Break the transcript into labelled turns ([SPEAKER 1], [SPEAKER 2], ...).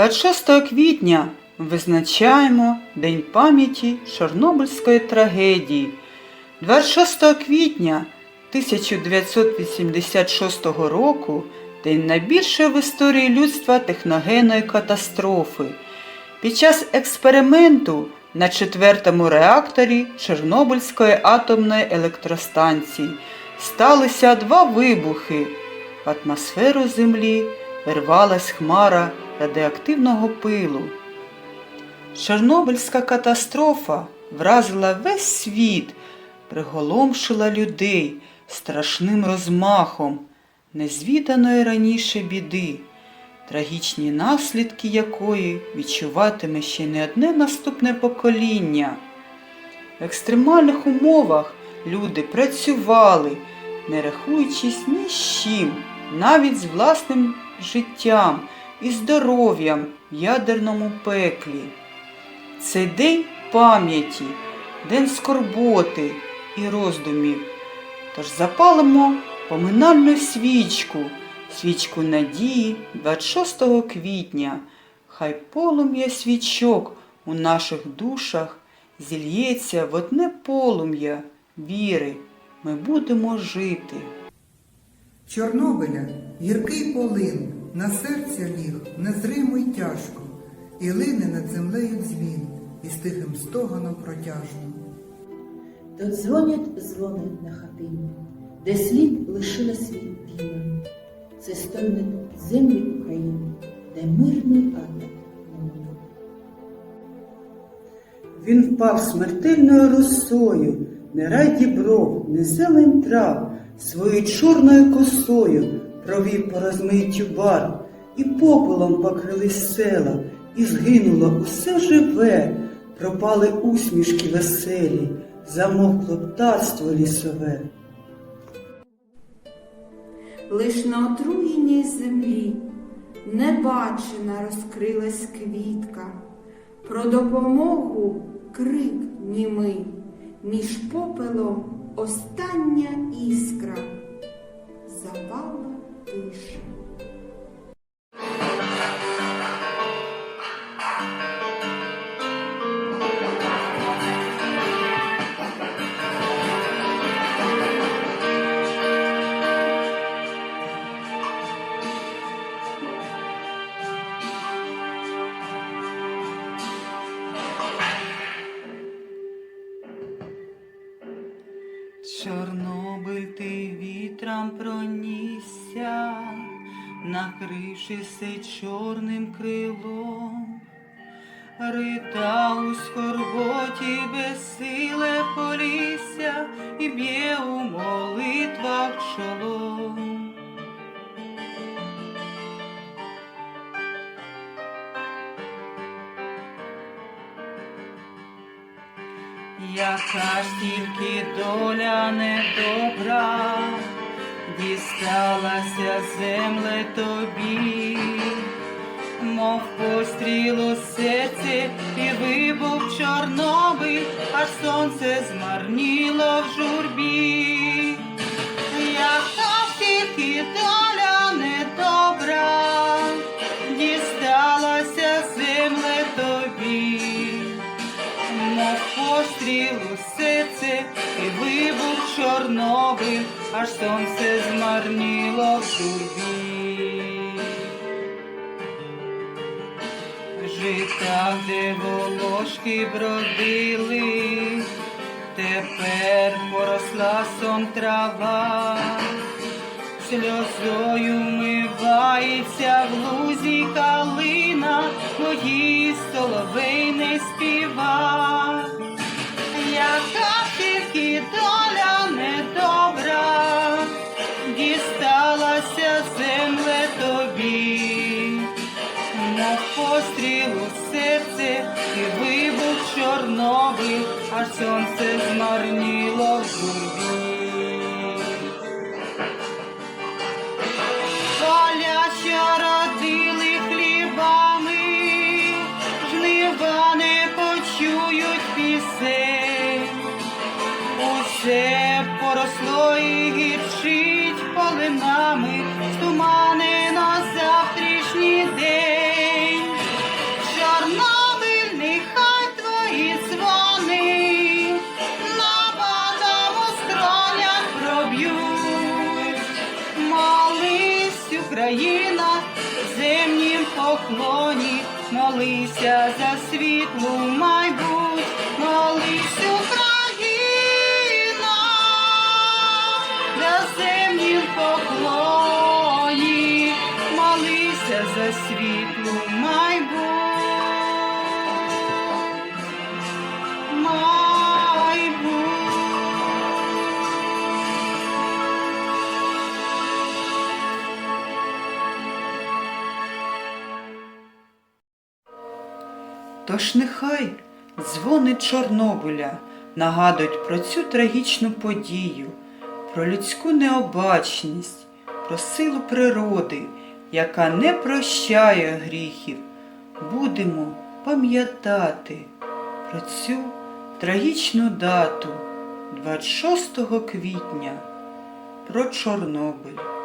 [SPEAKER 1] 26 квітня визначаємо День пам'яті Чорнобильської трагедії. 26 квітня 1986 року день найбільшої в історії людства техногенної катастрофи. Під час експерименту на четвертому реакторі Чорнобильської атомної електростанції сталися два вибухи. В атмосферу Землі вирвалась хмара радіоактивного пилу. Чорнобильська катастрофа вразила весь світ, приголомшила людей страшним розмахом незвіданої раніше біди, трагічні наслідки якої відчуватиме ще не одне наступне покоління. В екстремальних умовах люди працювали, не рахуючись ні з чим, навіть з власним життям і здоров'ям в ядерному пеклі. Цей день пам'яті, день скорботи і роздумів. Тож запалимо поминальну свічку, свічку надії 26 квітня. Хай полум'я свічок у наших душах зільється в одне полум'я віри. Ми будемо жити.
[SPEAKER 2] Чорнобиля гіркий полин, на серця ліг, незримо й тяжко, і лине над землею дзвін, із тихим стоганом протяжним.
[SPEAKER 3] То дзвонять дзвони на хатині, де слід лишила свій піна. Це стогне землі України, де мирний немає.
[SPEAKER 1] Він впав смертельною росою, не рай дібров, не зелень трав, своєю чорною косою провів по розмиттю бар, і попелом покрились села, і згинуло усе живе, пропали усмішки веселі, замовкло птарство лісове.
[SPEAKER 4] Лиш на отруєній землі небачена розкрилась квітка, про допомогу крик німий, між попелом остання іскра,
[SPEAKER 1] Чорнобиль ти вітром пронісся, накрившися чорним крилом, рита у скорботі безсиле полісся і б'є у молитвах чолом. Яка ж тільки доля недобра, дісталася земле тобі, мов постріл у серці і вибух Чорнобиль, аж сонце змарніло в журбі. Постріл у серце і вибух Чорнобиль, аж сонце змарніло в журбі. Жита, де волошки бродили, тепер поросла сон трава, сльозою мивається в лузі калина, моїй соловей не співа. Сонце змарніло в журбі. Поля, хлібами, жнива не почують пісень. Усе поросло і гірчить полинами, стуманено завтрашній молися за світлу майбуть, молись Україна, за землі поклоні, молися за світлу. Майбуть. Тож нехай дзвони Чорнобиля нагадують про цю трагічну подію, про людську необачність, про силу природи, яка не прощає гріхів. Будемо пам'ятати про цю трагічну дату 26 квітня про Чорнобиль.